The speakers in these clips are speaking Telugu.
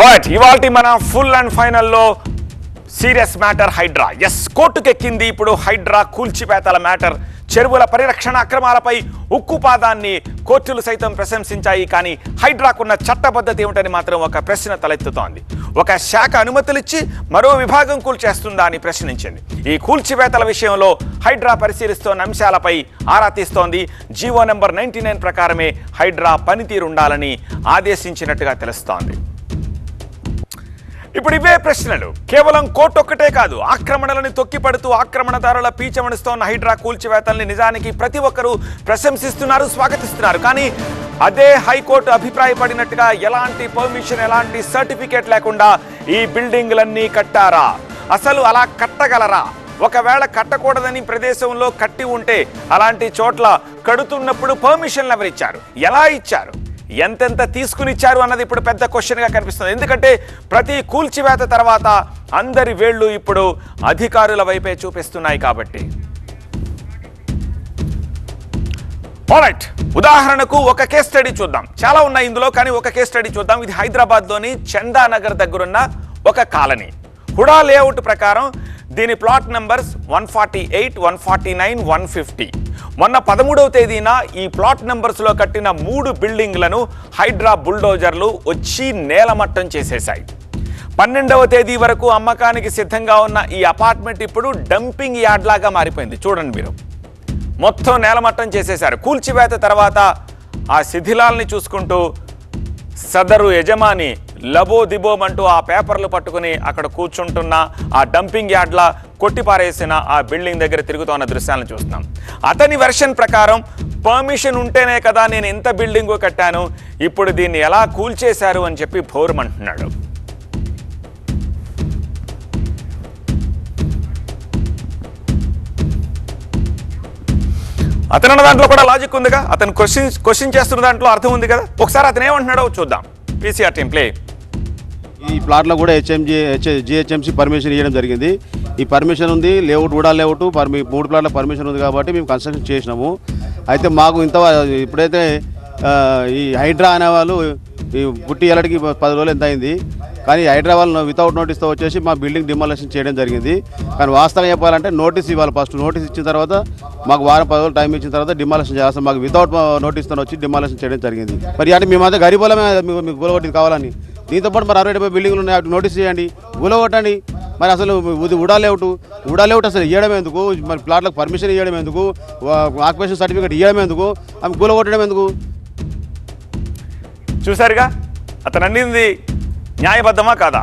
రైట్ ఇవాళ మన ఫుల్ అండ్ ఫైనల్లో సీరియస్ మ్యాటర్ హైడ్రా. ఎస్ కోర్టుకెక్కింది ఇప్పుడు హైడ్రా కూల్చిపేతల మ్యాటర్ చెరువుల పరిరక్షణ అక్రమాలపై ఉక్కుపాదాన్ని కోర్టులు సైతం ప్రశంసించాయి కానీ హైడ్రాకున్న చట్టబద్ధత ఏమిటని మాత్రం ఒక ప్రశ్న తలెత్తుతోంది. ఒక శాఖ అనుమతులిచ్చి మరో విభాగం కూల్చేస్తుందా అని ప్రశ్నించింది. ఈ కూల్చివేతల విషయంలో హైడ్రా పరిశీలిస్తోన్న అంశాలపై ఆరా తీస్తోంది. G O number ninety nine ప్రకారమే హైడ్రా పనితీరు ఉండాలని ఆదేశించినట్టుగా తెలుస్తోంది. ఇప్పుడు ఇవే ప్రశ్నలు. కేవలం కోర్టు ఒక్కటే కాదు ఆక్రమణలను తొక్కిపడుతూ ఆక్రమణదారుల పీచమణిస్తోన్న హైడ్రా కూల్చివేతల్ని నిజానికి ప్రతి ఒక్కరూ ప్రశంసిస్తున్నారు స్వాగతిస్తున్నారు. కానీ అదే హైకోర్టు అభిప్రాయపడినట్టుగా ఎలాంటి పర్మిషన్ ఎలాంటి సర్టిఫికేట్ లేకుండా ఈ బిల్డింగ్లన్నీ కట్టారా? అసలు అలా కట్టగలరా? ఒకవేళ కట్టకూడదని ప్రదేశంలో కట్టి ఉంటే అలాంటి చోట్ల కడుతున్నప్పుడు పర్మిషన్లు ఎవరిచ్చారు? ఎలా ఇచ్చారు? ఎంతెంత తీసుకునిచ్చారు అన్నది ఇప్పుడు పెద్ద క్వశ్చన్గా కనిపిస్తుంది. ఎందుకంటే ప్రతి కూల్చివేత తర్వాత అందరి వేళ్ళు ఇప్పుడు అధికారుల వైపే చూపిస్తున్నాయి కాబట్టి. రైట్ ఉదాహరణకు ఒక కేస్ స్టడీ చూద్దాం. చాలా ఉన్నాయి ఇందులో కానీ ఒక కేస్ స్టడీ చూద్దాం. ఇది హైదరాబాద్లోని చందానగర్ దగ్గరున్న ఒక కాలనీ. హుడా లేఅవుట్ ప్రకారం దీని plot numbers one forty eight one forty nine one fifty. మొన్న పదమూడవ తేదీన ఈ ప్లాట్ నెంబర్స్లో కట్టిన మూడు బిల్డింగ్లను హైడ్రా బుల్డోజర్లు వచ్చి నేలమట్టం చేసేశాయి. పన్నెండవ తేదీ వరకు అమ్మకానికి సిద్ధంగా ఉన్న ఈ అపార్ట్మెంట్ ఇప్పుడు డంపింగ్ యార్డ్లాగా మారిపోయింది. చూడండి మీరు. మొత్తం నేలమట్టం చేసేశారు. కూల్చివేత తర్వాత ఆ శిథిలాల్ని చూసుకుంటూ సదరు యజమాని లబో దిబోమంటూ ఆ పేపర్లు పట్టుకుని అక్కడ కూర్చుంటున్న ఆ డంపింగ్ యార్డ్లా కొట్టిపారేసిన ఆ బిల్డింగ్ దగ్గర తిరుగుతున్న దృశ్యాలను చూస్తున్నాం. అతని వెర్షన్ ప్రకారం పర్మిషన్ ఉంటేనే కదా నేను ఇంత బిల్డింగు కట్టాను ఇప్పుడు దీన్ని ఎలా కూల్చేశారు అని చెప్పి భోరుమంటున్నాడు అతను దాంట్లో కూడా లాజిక్ ఉందిగా? అతను క్వశ్చన్ క్వశ్చన్ చేస్తున్న దాంట్లో అర్థం ఉంది కదా? ఒకసారి అతను ఏమంటున్నాడో చూద్దాం. PCR team play. ఈ ప్లాట్లో కూడా హెచ్ఎంజీ జిహెచ్ఎంసీ పర్మిషన్ ఇవ్వడం జరిగింది. ఈ పర్మిషన్ ఉంది లేఅవుట్ కూడా లేఅవుట్ పర్మి మూడు ప్లాట్ల పర్మిషన్ ఉంది కాబట్టి మేము కన్స్ట్రక్షన్ చేసినాము. అయితే మాకు ఇంత ఇప్పుడైతే ఈ హైడ్రా అనే వాళ్ళు ఈ పుట్టి ఎలడికి పది రోజులు ఎంత అయింది. కానీ హైడ్రా వాళ్ళు వితౌట్ నోటీస్తో వచ్చేసి మా బిల్డింగ్ డిమాలేషన్ చేయడం జరిగింది. కానీ వాస్తవం చెప్పాలంటే నోటీస్ ఇవ్వాలి ఫస్ట్ నోటీస్ ఇచ్చిన తర్వాత మాకు వారం పది రోజులు టైం ఇచ్చిన తర్వాత డిమాలేషన్ చేస్తాం. మాకు వితౌట్ నోటీస్తో వచ్చి డిమాలేషన్ చేయడం జరిగింది. మరి అంటే మేమైతే గరీబులమే మీకు మీకు కావాలని. దీంతో పాటు మరి అరవై డెబ్బై బిల్డింగ్లు ఉన్నాయి. అటు నోటీస్ చేయండి. గులగొట్టండి మరి అసలు ఇది ఉడాలేవుట్ ఉడాలేవుట్ అసలు ఇవ్వడం ఎందుకు? మరి ప్లాట్లకు పర్మిషన్ ఇవ్వడం ఎందుకు? ఆక్యుపేషన్ సర్టిఫికేట్ ఇవ్వడం ఎందుకు? ఆమె గులగొట్టడం ఎందుకు? చూసారుగా అతను అన్నింది న్యాయబద్ధమా కాదా?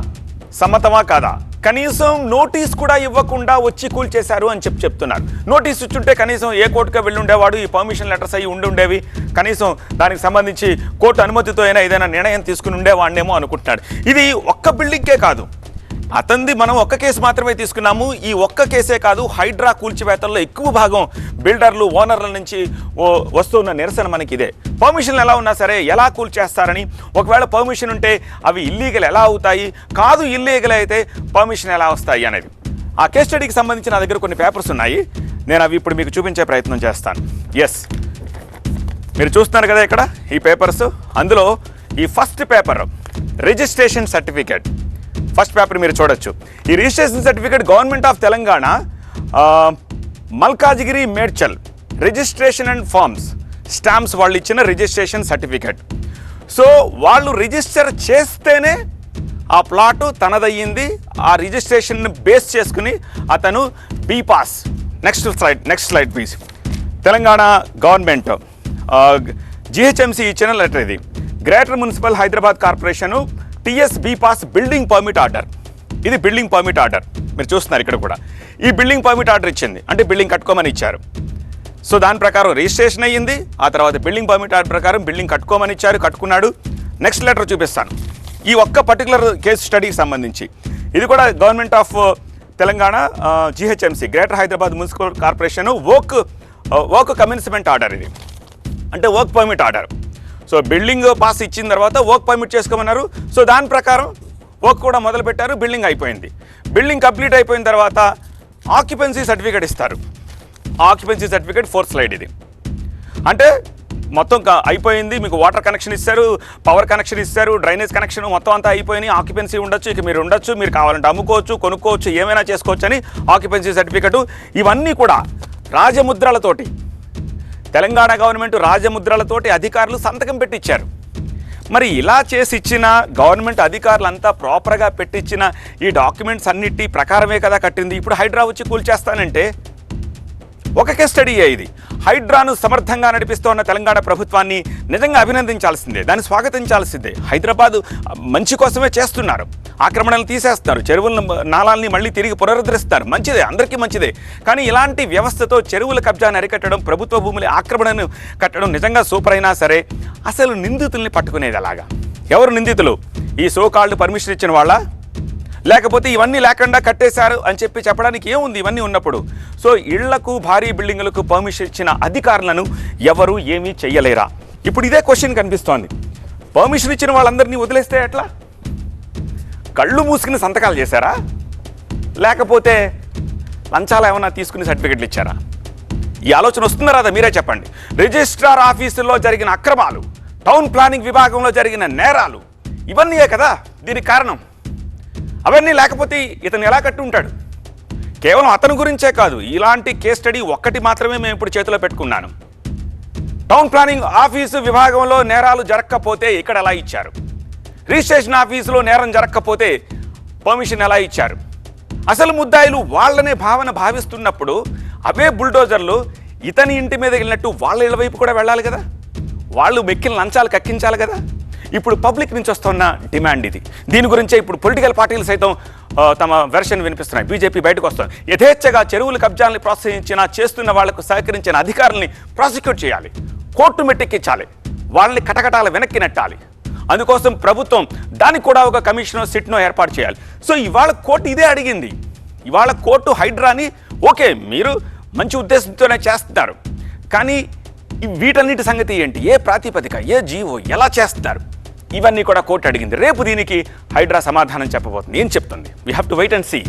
సమ్మతమా కాదా? కనీసం నోటీస్ కూడా ఇవ్వకుండా వచ్చి కూల్చేశారు అని చెప్పి చెప్తున్నారు. నోటీస్ ఇచ్చుంటే కనీసం ఏ కోర్టుగా వెళ్ళుండేవాడు ఈ పర్మిషన్ లెటర్స్ అయ్యి ఉండుండేవి కనీసం దానికి సంబంధించి కోర్టు అనుమతితో అయినా ఏదైనా నిర్ణయం తీసుకుని ఉండేవాడినేమో అనుకుంటున్నాడు. ఇది ఒక్క బిల్డింగ్కే కాదు. అతంది మనం ఒక్క కేసు మాత్రమే తీసుకున్నాము. ఈ ఒక్క కేసే కాదు హైడ్రా కూల్చివేతల్లో ఎక్కువ భాగం బిల్డర్లు ఓనర్ల నుంచి ఓ వస్తున్న నిరసన మనకి ఇదే పర్మిషన్లు ఎలా ఉన్నా సరే ఎలా కూల్చేస్తారని ఒకవేళ పర్మిషన్ ఉంటే అవి ఇల్లీగల్ ఎలా అవుతాయి కాదు ఇల్లీగల్ అయితే పర్మిషన్ ఎలా వస్తాయి అనేది. ఆ కేస్ స్టడీకి సంబంధించి నా దగ్గర కొన్ని పేపర్స్ ఉన్నాయి. నేను అవి ఇప్పుడు మీకు చూపించే ప్రయత్నం చేస్తాను. ఎస్ మీరు చూస్తున్నారు కదా ఇక్కడ ఈ పేపర్స్. అందులో ఈ first paper registration certificate. First paper మీరు చూడొచ్చు. ఈ registration certificate government of Telangana Malkajgiri Medchal registration and forms stamps వాళ్ళు ఇచ్చిన రిజిస్ట్రేషన్ సర్టిఫికేట్. సో వాళ్ళు రిజిస్టర్ చేస్తేనే ఆ ప్లాటు తనదయ్యింది ఆ రిజిస్ట్రేషన్ బేస్ చేసుకుని అతను B pass. Next slide next slide please. Telangana government GHMC ఇచ్చిన లెటర్ ఇది. Greater municipal Hyderabad corporation TS B pass building permit order. ఇది బిల్డింగ్ పర్మిట్ ఆర్డర్. మీరు చూస్తున్నారు ఇక్కడ కూడా. ఈ బిల్డింగ్ పర్మిట్ ఆర్డర్ ఇచ్చింది. అంటే బిల్డింగ్ కట్టుకోమని ఇచ్చారు. సో దాని ప్రకారం రిజిస్ట్రేషన్ అయ్యింది. ఆ తర్వాత బిల్డింగ్ పర్మిట్ ఆర్డర్ ప్రకారం బిల్డింగ్ కట్టుకోమని ఇచ్చారు కట్టుకున్నాడు. నెక్స్ట్ లెటర్ చూపిస్తాను. ఈ ఒక్క పర్టికులర్ కేసు స్టడీకి సంబంధించి. ఇది కూడా government of Telangana GHMC greater Hyderabad municipal corporation work work commencement order ఇది. అంటే work permit order. So building pass ఇచ్చిన తర్వాత వర్క్ పర్మిట్ చేసుకోమన్నారు. సో దాని ప్రకారం వర్క్ కూడా మొదలుపెట్టారు బిల్డింగ్ అయిపోయింది. బిల్డింగ్ కంప్లీట్ అయిపోయిన తర్వాత ఆక్యుపెన్సీ సర్టిఫికేట్ ఇస్తారు. ఆక్యుపెన్సీ సర్టిఫికేట్ ఫోర్త్ స్లైడ్ ఇది. అంటే మొత్తం క- అయిపోయింది మీకు వాటర్ కనెక్షన్ ఇస్తారు పవర్ కనెక్షన్ ఇస్తారు డ్రైనేజ్ కనెక్షన్ మొత్తం అంతా అయిపోయినాయి ఆక్యుపెన్సీ ఉండొచ్చు ఇక మీరు ఉండొచ్చు మీరు కావాలంటే అమ్ముకోవచ్చు కొనుక్కోవచ్చు ఏమైనా చేసుకోవచ్చు అని ఆక్యుపెన్సీ సర్టిఫికెట్. ఇవన్నీ కూడా రాజముద్రలతోటి తెలంగాణ గవర్నమెంట్ రాజముద్రలతోటి అధికారులు సంతకం పెట్టించారు మరి ఇలా చేసి ఇచ్చిన గవర్నమెంట్ అధికారులంతా ప్రాపర్గా పెట్టించిన ఈ డాక్యుమెంట్స్ అన్నిటి ప్రకారమే కదా కట్టింది. ఇప్పుడు హైడ్రా వచ్చి కూల్చేస్తానంటే ఒక కెస్టడీయే స్టడీ ఇది. హైడ్రాను సమర్థంగా నడిపిస్తోన్న తెలంగాణ ప్రభుత్వాన్ని నిజంగా అభినందించాల్సిందే దాన్ని స్వాగతించాల్సిందే. హైదరాబాద్ మంచి కోసమే చేస్తున్నారు. ఆక్రమణలు తీసేస్తారు చెరువులను నాళాలని మళ్ళీ తిరిగి పునరుద్ధరిస్తారు. మంచిదే అందరికీ మంచిదే. కానీ ఇలాంటి వ్యవస్థతో చెరువుల కబ్జాను అరికట్టడం ప్రభుత్వ భూముల ఆక్రమణను కట్టడం నిజంగా సూపర్ అయినా సరే అసలు నిందితుల్ని పట్టుకునేది అలాగా ఎవరు నిందితులు? ఈ సోకాళ్ళు పర్మిషన్ ఇచ్చిన వాళ్ళ? లేకపోతే ఇవన్నీ లేకుండా కట్టేశారు అని చెప్పి చెప్పడానికి ఏముంది? ఇవన్నీ ఉన్నప్పుడు. సో ఇళ్ళకు భారీ బిల్డింగులకు పర్మిషన్ ఇచ్చిన అధికారులను ఎవరు ఏమీ చెయ్యలేరా? ఇప్పుడు ఇదే క్వశ్చన్ కనిపిస్తోంది. పర్మిషన్ ఇచ్చిన వాళ్ళందరినీ వదిలేస్తే ఎట్లా? కళ్ళు మూసుకుని సంతకాలు చేశారా? లేకపోతే లంచాలు ఏమైనా తీసుకుని సర్టిఫికెట్లు ఇచ్చారా? ఈ ఆలోచన వస్తుందా రాదా? మీరే చెప్పండి. రిజిస్ట్రార్ ఆఫీసుల్లో జరిగిన అక్రమాలు టౌన్ ప్లానింగ్ విభాగంలో జరిగిన నేరాలు ఇవన్నీయే కదా? దీనికి కారణం? అవన్నీ లేకపోతే ఇతను ఎలా కట్టి ఉంటాడు? కేవలం అతని గురించే కాదు ఇలాంటి కేస్ స్టడీ ఒక్కటి మాత్రమే మేము ఇప్పుడు చేతిలో పెట్టుకున్నాను. టౌన్ ప్లానింగ్ ఆఫీసు విభాగంలో నేరాలు జరగకపోతే ఇక్కడ ఎలా ఇచ్చారు? రిజిస్ట్రేషన్ ఆఫీసులో నేరం జరగకపోతే పర్మిషన్ ఎలా ఇచ్చారు? అసలు ముద్దాయిలు వాళ్ళనే భావన భావిస్తున్నప్పుడు అవే బుల్డోజర్లు ఇతని ఇంటి మీద వెళ్ళినట్టు వాళ్ళ ఇళ్ళ వైపు కూడా వెళ్ళాలి కదా? వాళ్ళు మెక్కిన లంచాలు కక్కించాలి కదా? ఇప్పుడు పబ్లిక్ నుంచి వస్తున్న డిమాండ్ ఇది. దీని గురించే ఇప్పుడు పొలిటికల్ పార్టీలు సైతం తమ వెర్షన్ వినిపిస్తున్నాయి. బీజేపీ బయటకు వస్తుంది. యథేచ్ఛగా చెరువుల కబ్జాలను ప్రోత్సహించిన చేస్తున్న వాళ్ళకు సహకరించిన అధికారుల్ని ప్రాసిక్యూట్ చేయాలి. కోర్టు మెట్టెక్కించాలి. వాళ్ళని కటకటాల వెనక్కి నెట్టాలి. అందుకోసం ప్రభుత్వం దానికి కూడా ఒక కమిషనో సిట్నో ఏర్పాటు చేయాలి. సో ఇవాళ కోర్టు ఇదే అడిగింది. ఇవాళ కోర్టు హైడ్రాని ఓకే మీరు మంచి ఉద్దేశంతోనే చేస్తున్నారు. కానీ వీటన్నిటి సంగతి ఏంటి? ఏ ప్రాతిపదిక? ఏ జీవో? ఎలా చేస్తున్నారు? ఇవన్నీ కూడా కోర్టు అడిగింది. రేపు దీనికి హైడ్రా సమాధానం చెప్పబోతుంది. ఏం చెప్తుంది? We have to wait and see